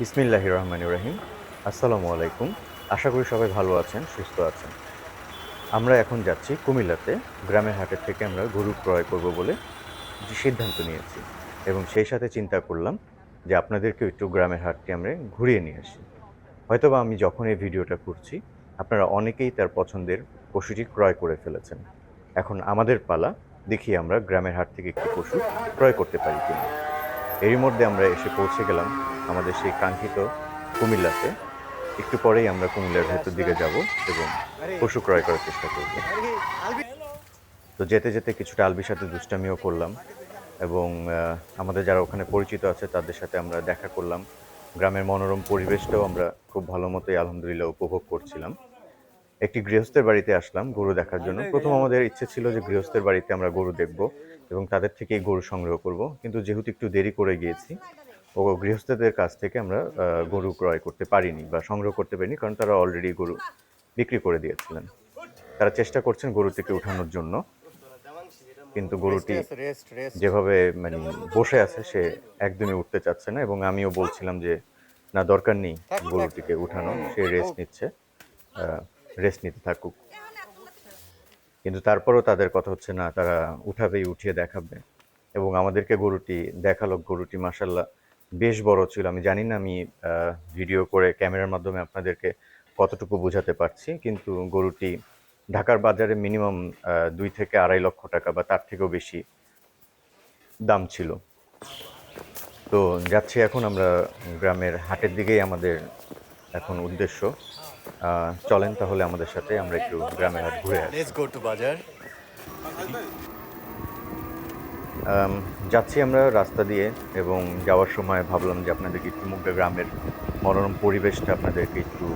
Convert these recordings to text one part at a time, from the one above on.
বিসমিল্লাহ রহমান রহিম। আসসালামু আলাইকুম। আশা করি সবাই ভালো আছেন, সুস্থ আছেন। আমরা এখন যাচ্ছি কুমিল্লাতে। গ্রামের হাটের থেকে আমরা গরু ক্রয় করব বলে সিদ্ধান্ত নিয়েছি। এবং সেই সাথে চিন্তা করলাম যে আপনাদেরকে একটু গ্রামের হাটটি আমরা ঘুরিয়ে নিয়ে আসি। হয়তোবা আমি যখন এই ভিডিওটা করছি, আপনারা অনেকেই তার পছন্দের পশুটি ক্রয় করে ফেলেছেন। এখন আমাদের পালা, দেখি আমরা গ্রামের হাট থেকে একটি পশু ক্রয় করতে পারি কিনা। এরই মধ্যে আমরা এসে পৌঁছে গেলাম আমাদের সেই কাঙ্ক্ষিত কুমিল্লাতে। একটু পরেই আমরা কুমিল্লার ভেতর দিকে যাব এবং পশু ক্রয় করার চেষ্টা করব। তো যেতে যেতে কিছুটা আলবির সাথে দুষ্টামিও করলাম এবং আমাদের যারা ওখানে পরিচিত আছে তাদের সাথে আমরা দেখা করলাম। গ্রামের মনোরম পরিবেশটাও আমরা খুব ভালো মতোই আলহামদুলিল্লাহ উপভোগ করছিলাম। একটি গৃহস্থের বাড়িতে আসলাম গরু দেখার জন্য। প্রথম আমাদের ইচ্ছে ছিল যে গৃহস্থের বাড়িতে আমরা গরু দেখব এবং তাদের থেকেই গরু সংগ্রহ করব। কিন্তু যেহেতু একটু দেরি করে গিয়েছি ও গৃহস্থদের কাছ থেকে আমরা গরু ক্রয় করতে পারিনি বা সংগ্রহ করতে পারিনি কারণ তারা অলরেডি গরু বিক্রি করে দিয়েছিলেন। তারা চেষ্টা করছেন গরুটিকে উঠানোর জন্য। কিন্তু গরুটি যেভাবে মানে বসে আছে সে একদমই উঠতে চাচ্ছে না এবং আমিও বলছিলাম যে না দরকার নেই গরুটিকে উঠানো সে রেস্ট নিচ্ছে রেস্ট নিতে থাকুক। কিন্তু তারপরও তাদের কথা হচ্ছে না তারা উঠাবেই উঠিয়ে দেখাবে। এবং আমাদেরকে গরুটি দেখাল গরুটি মাসাল্লাহ বেশ বড় ছিল। আমি জানি না আমি ভিডিও করে ক্যামেরার মাধ্যমে আপনাদেরকে কতটুকু বোঝাতে পারছি, কিন্তু গরুটি ঢাকার বাজারে মিনিমাম দুই থেকে আড়াই লক্ষ টাকা বা তার থেকেও বেশি দাম ছিল। তো যাচ্ছি এখন আমরা গ্রামের হাটের দিকেই আমাদের এখন উদ্দেশ্য। চলেন তাহলে আমাদের সাথে আমরা একটু গ্রামের হাট ঘুরে আসি লেটস গো টু বাজার আম, যাচ্ছি আমরা রাস্তা দিয়ে এবং যাওয়ার সময় ভাবলাম যে আপনাদেরকে একটু মুগ্ধা গ্রামের মনোরম পরিবেশটা আপনাদেরকে একটু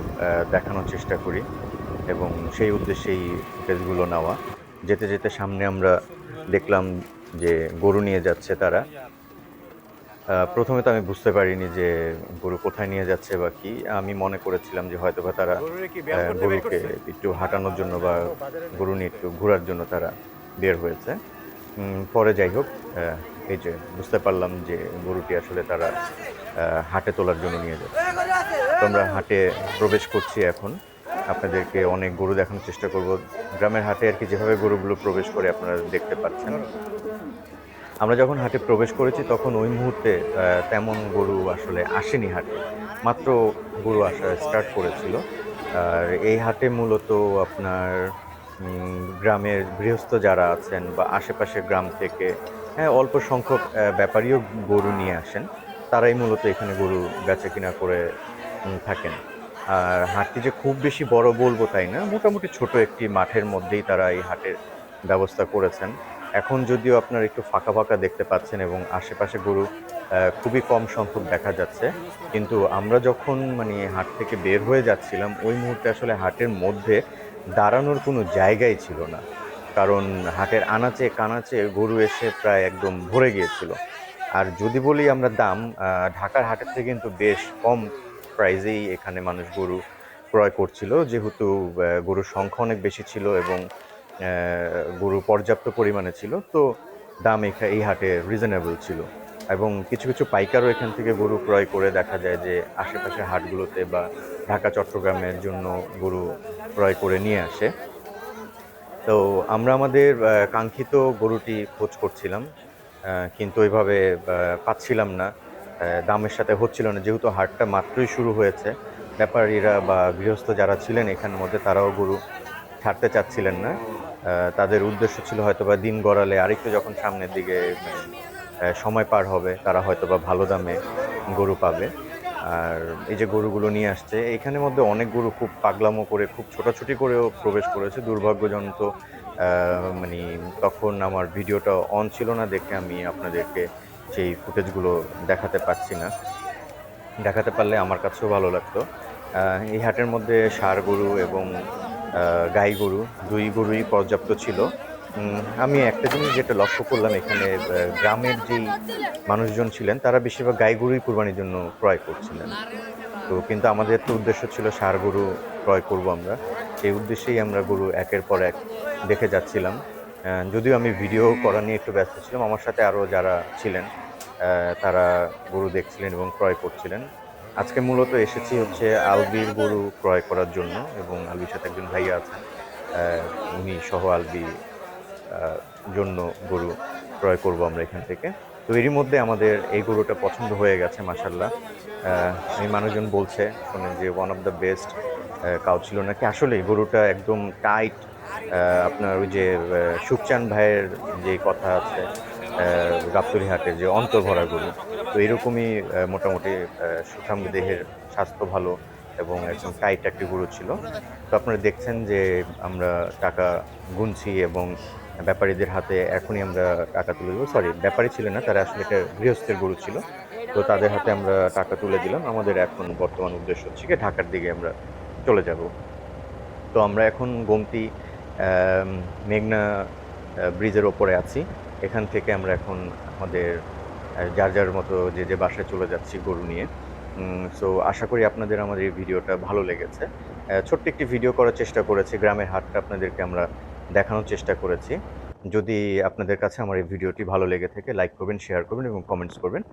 দেখানোর চেষ্টা করি এবং সেই উদ্দেশ্যেই ফুটেজগুলো নেওয়া। যেতে যেতে সামনে আমরা দেখলাম যে গরু নিয়ে যাচ্ছে তারা। প্রথমে তো আমি বুঝতে পারিনি যে গরু কোথায় নিয়ে যাচ্ছে বা কি। আমি মনে করেছিলাম যে হয়তো বা তারা গরুকে একটু হাঁটানোর জন্য বা গরু নিয়ে একটু ঘোরার জন্য তারা বের হয়েছে। পরে যাই হোক এই যে বুঝতে পারলাম যে গরুটি আসলে তারা হাটে তোলার জন্য নিয়ে তো আমরা হাটে প্রবেশ করছি এখন। আপনাদেরকে অনেক গরু দেখানোর চেষ্টা করব। গ্রামের হাটে আর কি যেভাবে গরুগুলো প্রবেশ করে আপনারা দেখতে পাচ্ছেন। আমরা যখন হাটে প্রবেশ করেছি, তখন ওই মুহূর্তে তেমন গরু আসলে আসেনি হাটে। মাত্র গরু আসা স্টার্ট করেছিল। আর এই হাটে মূলত আপনার গ্রামের গৃহস্থ যারা আছেন বা আশেপাশের গ্রাম থেকে হ্যাঁ অল্প সংখ্যক ব্যাপারীও গরু নিয়ে আসেন। তারাই মূলত এখানে গরু বেচা কিনা করে থাকেন। আর হাটটি যে খুব বেশি বড় বলব তাই না, মোটামুটি ছোট একটি মাঠের মধ্যেই তারা এই হাটের ব্যবস্থা করেছেন। এখন যদিও আপনার একটু ফাঁকা ফাঁকা দেখতে পাচ্ছেন এবং আশেপাশে গরু খুবই কম সংখ্যক দেখা যাচ্ছে। কিন্তু আমরা যখন মানে হাট থেকে বের হয়ে যাচ্ছিলাম, ওই মুহূর্তে আসলে হাটের মধ্যে দাঁড়ানোর কোনো জায়গাই ছিল না। কারণ হাটের আনাচে কানাচে গরু এসে প্রায় একদম ভরে গিয়েছিল। আর যদি বলি আমরা দাম ঢাকার হাটের থেকে কিন্তু বেশ কম প্রাইজেই এখানে মানুষ গরু ক্রয় করছিল। যেহেতু গরুর সংখ্যা অনেক বেশি ছিল এবং গরু পর্যাপ্ত পরিমাণে ছিল, তো দাম এখা- এই হাটে রিজনেবল ছিল। এবং কিছু কিছু পাইকারও এখান থেকে গরু ক্রয় করে দেখা যায় যে আশেপাশের হাটগুলোতে বা ঢাকা, চট্টগ্রামের জন্য গরু ক্রয় করে নিয়ে আসে। তো আমরা আমাদের কাঙ্ক্ষিত গরুটি খোঁজ করছিলাম কিন্তু ওইভাবে পাচ্ছিলাম না। দামের সাথে হচ্ছিল না, যেহেতু হাটটা মাত্রই শুরু হয়েছে। ব্যাপারীরা বা গৃহস্থ যারা ছিলেন এখানের মধ্যে, তারাও গরু ছাড়তে চাচ্ছিলেন না। তাদের উদ্দেশ্য ছিল হয়তো বা দিন গড়ালে আরেকটু যখন সামনের দিকে সময় পার হবে, তারা হয়তো বা ভালো দামে গরু পাবে। আর এই যে গরুগুলো নিয়ে আসছে, এখানের মধ্যে অনেক গরু খুব পাগলামো করে, খুব ছোটাছুটি করেও প্রবেশ করেছে। দুর্ভাগ্যজনক মানে তখন আমার ভিডিওটা অন ছিল না দেখে আমি আপনাদেরকে সেই ফুটেজগুলো দেখাতে পারছি না। দেখাতে পারলে আমার কাছেও ভালো লাগতো। এই হাটের মধ্যে ষাঁড় গরু এবং গাই গরু দুই গরুই পর্যাপ্ত ছিল। আমি একটা জিনিস যেটা লক্ষ্য করলাম এখানে গ্রামের যেই মানুষজন ছিলেন, তারা বেশিরভাগ গাই গরুই কুরবানির জন্য ক্রয় করছিলেন। তো কিন্তু আমাদের তো উদ্দেশ্য ছিল ষাঁড় গরু ক্রয় করব আমরা। সেই উদ্দেশ্যেই আমরা গরু একের পর এক দেখে যাচ্ছিলাম। যদিও আমি ভিডিও করা নিয়ে একটু ব্যস্ত ছিলাম, আমার সাথে আরও যারা ছিলেন তারা গরু দেখছিলেন এবং ক্রয় করছিলেন। আজকে মূলত এসেছি হচ্ছে আলবির গরু ক্রয় করার জন্য এবং আলবির সাথে একজন ভাইয়া আছেন উনি সহ আলবি জন্য গরু ক্রয় করব আমরা এখান থেকে। তো এরই মধ্যে আমাদের এই গরুটা পছন্দ হয়ে গেছে মাসাল্লাহ এই মানুষজন বলছে, শোনেন যে one of the best cow ছিল নাকি? আসলে গরুটা একদম টাইট আপনার ওই যে সুখচান ভাইয়ের যে কথা আছে গাবতলি হাটের যে অন্তর্ভরা গরু। তো এরকমই মোটামুটি সুঠাম দেহের স্বাস্থ্য ভালো এবং একদম টাইট একটি গরু ছিল। তো আপনারা দেখছেন যে আমরা টাকা গুনছি এবং ব্যাপারীদের হাতে এখনই আমরা টাকা তুলে দেবো। সরি ব্যাপারী ছিল না, তারা আসলে একটা গৃহস্থের গরু ছিল। তো তাদের হাতে আমরা টাকা তুলে দিলাম। আমাদের এখন বর্তমান উদ্দেশ্য হচ্ছে কি ঢাকার দিকে আমরা চলে যাব। তো আমরা এখন গোমতি মেঘনা ব্রিজের ওপরে আছি। এখান থেকে আমরা এখন আমাদের যার যার মতো যে যে বাসায় চলে যাচ্ছি গরু নিয়ে। সো আশা করি আপনাদের আমাদের এই ভিডিওটা ভালো লেগেছে। ছোট্ট একটি ভিডিও করার চেষ্টা করেছি। গ্রামের হাটটা আপনাদেরকে আমরা দেখানোর চেষ্টা করেছি। যদি আপনাদের কাছে আমার এই ভিডিওটি ভালো লেগে থাকে লাইক করবেন শেয়ার করবেন এবং কমেন্টস করবেন।